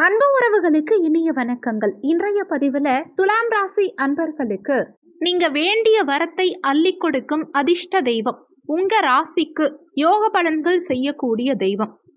அன்பு உறவுகளுக்கு இனிய வணக்கங்கள். இன்றைய பதிவில் துலாம் ராசி அன்பர்களுக்கு நீங்க வேண்டிய வரத்தை அள்ளி கொடுக்கும் அதிர்ஷ்ட தெய்வம். உங்க ராசிக்கு யோக பலன்கள் செய்யக்கூடிய தெய்வம்.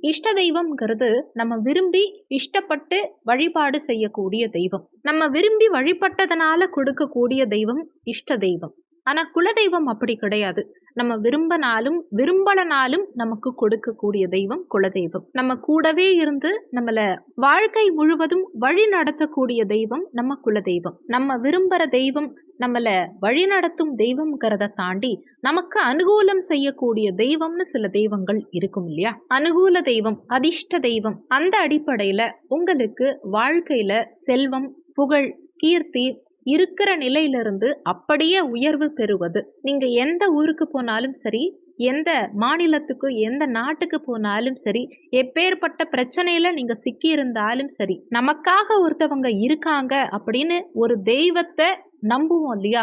இஷ்ட தெய்வம்ங்கிறது நம்ம விரும்பி இஷ்டப்பட்டு வழிபாடு செய்யக்கூடிய தெய்வம். நம்ம விரும்பி வழிபட்டதனால கொடுக்கக்கூடிய தெய்வம் இஷ்ட தெய்வம். ஆனா குலதெய்வம் அப்படி கிடையாது. நம்ம விரும்பினாலும் விரும்பலனாலும் நமக்கு கொடுக்கக்கூடிய தெய்வம் குலதெய்வம். நம்ம கூடவே இருந்து நம்மள வாழ்க்கை முழுவதும் வழி நடத்தக்கூடிய தெய்வம் நம்ம குலதெய்வம். நம்ம விரும்புகிற தெய்வம் நம்மளை வழிநடத்தும் தெய்வம்ங்கிறத தாண்டி நமக்கு அனுகூலம் செய்யக்கூடிய தெய்வம்னு சில தெய்வங்கள் இருக்கும் இல்லையா? அனுகூல தெய்வம் அதிர்ஷ்ட தெய்வம் அந்த அடிப்படையில உங்களுக்கு வாழ்க்கையில செல்வம் புகழ் கீர்த்தி இருக்கிற நிலையிலிருந்து அப்படியே உயர்வு பெறுவது. நீங்க எந்த ஊருக்கு போனாலும் சரி எந்த மாநிலத்துக்கு எந்த நாட்டுக்கு போனாலும் சரி எப்பேற்பட்ட பிரச்சனையில நீங்க சிக்கி இருந்தாலும் சரி நமக்காக ஒருத்தவங்க இருக்காங்க அப்படின்னு ஒரு தெய்வத்தை நம்புவோம் இல்லையா?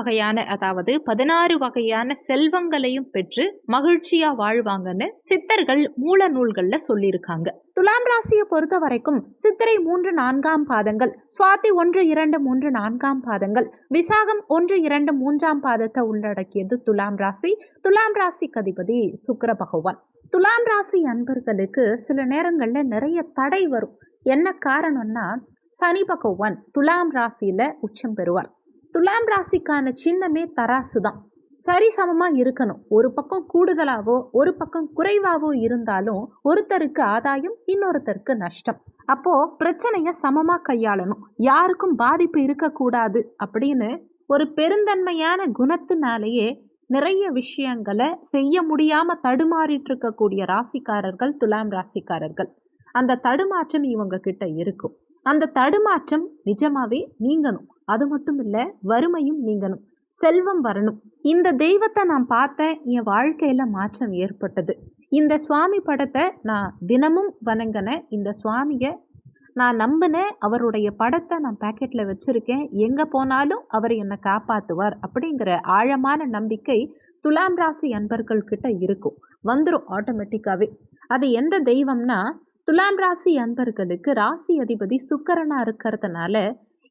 வகையான அதாவது பதினாறு வகையான செல்வங்களையும் பெற்று மகிழ்ச்சியா வாழ்வாங்கன்னு சித்தர்கள் மூல நூல்கள்ல சொல்லியிருக்காங்க. துலாம் ராசியை பொறுத்த வரைக்கும் சித்திரை மூன்று நான்காம் பாதங்கள் சுவாதி ஒன்று இரண்டு மூன்று நான்காம் பாதங்கள் விசாகம் ஒன்று இரண்டு மூன்றாம் பாதத்தை உள்ளடக்கியது துலாம் ராசி. துலாம் ராசி கதிபதி சுக்கர பகவான். துலாம் ராசி அன்பர்களுக்கு சில நேரங்களில் நிறைய தடை வரும். என்ன காரணம்னா சனி பகவான் துலாம் ராசியில உச்சம் பெறுவார். துலாம் ராசிக்கான சின்னமே தராசு தான். சரிசமமாக இருக்கணும். ஒரு பக்கம் கூடுதலாவோ ஒரு பக்கம் குறைவாவோ இருந்தாலும் ஒருத்தருக்கு ஆதாயம் இன்னொருத்தருக்கு நஷ்டம். அப்போ பிரச்சனையை சமமாக கையாளணும். யாருக்கும் பாதிப்பு இருக்கக்கூடாது அப்படின்னு ஒரு பெருந்தன்மையான குணத்தினாலேயே நிறைய விஷயங்களை செய்ய முடியாம தடுமாறிட்டு இருக்கக்கூடிய ராசிக்காரர்கள் துலாம் ராசிக்காரர்கள். அந்த தடுமாற்றம் இவங்க கிட்ட இருக்கும். அந்த தடுமாற்றம் நிஜமாவே நீங்கணும். அது மட்டும் இல்லை வறுமையும் நீங்கணும். செல்வம் வரணும். இந்த தெய்வத்தை நான் பார்த்தேன் என் வாழ்க்கையில் மாற்றம் ஏற்பட்டது. இந்த சுவாமி படத்தை நான் தினமும் வணங்கினேன். இந்த சுவாமியை நான் நம்பினேன். அவருடைய படத்தை நான் பேக்கெட்டில் வச்சுருக்கேன். எங்கே போனாலும் அவர் என்னை காப்பாற்றுவார் அப்படிங்கிற ஆழமான நம்பிக்கை துலாம் ராசி அன்பர்கள் கிட்ட இருக்கும் வந்துடும் ஆட்டோமேட்டிக்காகவே அது எந்த தெய்வம்னா துலாம் ராசி அன்பர்களுக்கு ராசி அதிபதி சுக்கரனாக இருக்கிறதுனால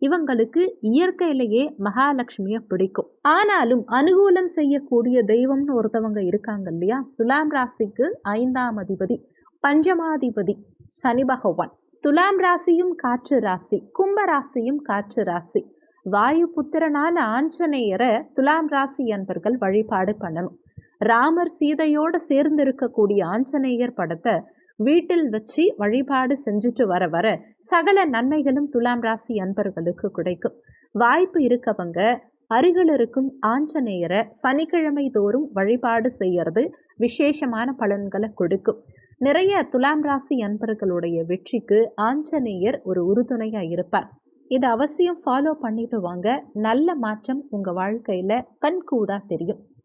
இவங்களுக்கு இயற்கையிலேயே மகாலட்சுமியை பிடிக்கும். ஆனாலும் அனுகூலம் செய்யக்கூடிய தெய்வம்னு ஒருத்தவங்க இருக்காங்க இல்லையா? துலாம் ராசிக்கு ஐந்தாம் அதிபதி பஞ்சமாதிபதி சனி பகவான். துலாம் ராசியும் காற்று ராசி கும்ப ராசியும் காற்று ராசி. வாயு புத்திரனான ஆஞ்சநேயரை துலாம் ராசி என்பர்கள் வழிபாடு பண்ணணும். ராமர் சீதையோடு சேர்ந்திருக்கக்கூடிய ஆஞ்சநேயர் படத்தை வீட்டில் வச்சு வழிபாடு செஞ்சுட்டு வர வர சகல நன்மைகளும் துலாம் ராசி அன்பர்களுக்கு கிடைக்கும். வாய்ப்பு இருக்கவங்க அருகில் இருக்கும் ஆஞ்சநேயரை சனிக்கிழமை தோறும் வழிபாடு செய்யறது விசேஷமான பலன்களை கொடுக்கும். நிறைய துலாம் ராசி அன்பர்களுடைய வெற்றிக்கு ஆஞ்சநேயர் ஒரு உறுதுணையாக இருப்பார். இதை அவசியம் ஃபாலோ பண்ணிட்டு வாங்க. நல்ல மாற்றம் உங்கள் வாழ்க்கையில் கண்கூடாக தெரியும்.